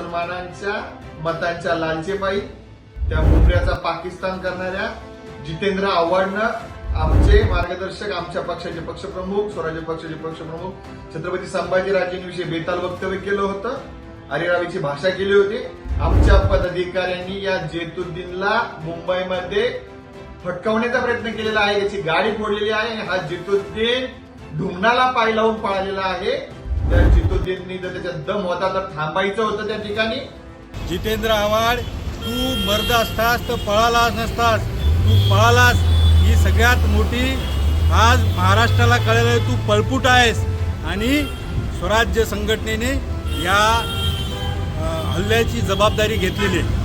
मुसलमानांच्या मतांच्या लालचेबाई त्या मुंबऱ्याचा पाकिस्तान करणाऱ्या जितेंद्र आव्हाडनं आमचे मार्गदर्शक आमच्या पक्षाचे पक्षप्रमुख स्वराज्य पक्षाचे पक्षप्रमुख छत्रपती संभाजीराजेंविषयी बेताल वक्तव्य केलं होतं. अरेरावीची भाषा केली होती. आमच्या पदाधिकाऱ्यांनी या जेतुद्दीनला मुंबईमध्ये फटकावण्याचा प्रयत्न केलेला आहे. याची गाडी फोडलेली आहे आणि हा जेतुद्दीन ढुंगणाला पाय लावून पाळलेला आहे. त्या जितुद्दीननी जर त्याच्यात दम होता तर थांबायचं होतं त्या ठिकाणी. जितेंद्र आव्हाड तू मर्द असतास तर पळालाच नसतास. तू पळालास ही सगळ्यात मोठी आज महाराष्ट्राला कळलं आहे, तू पळपूट आहेस. आणि स्वराज्य संघटनेने या हल्ल्याची जबाबदारी घेतलेली आहे.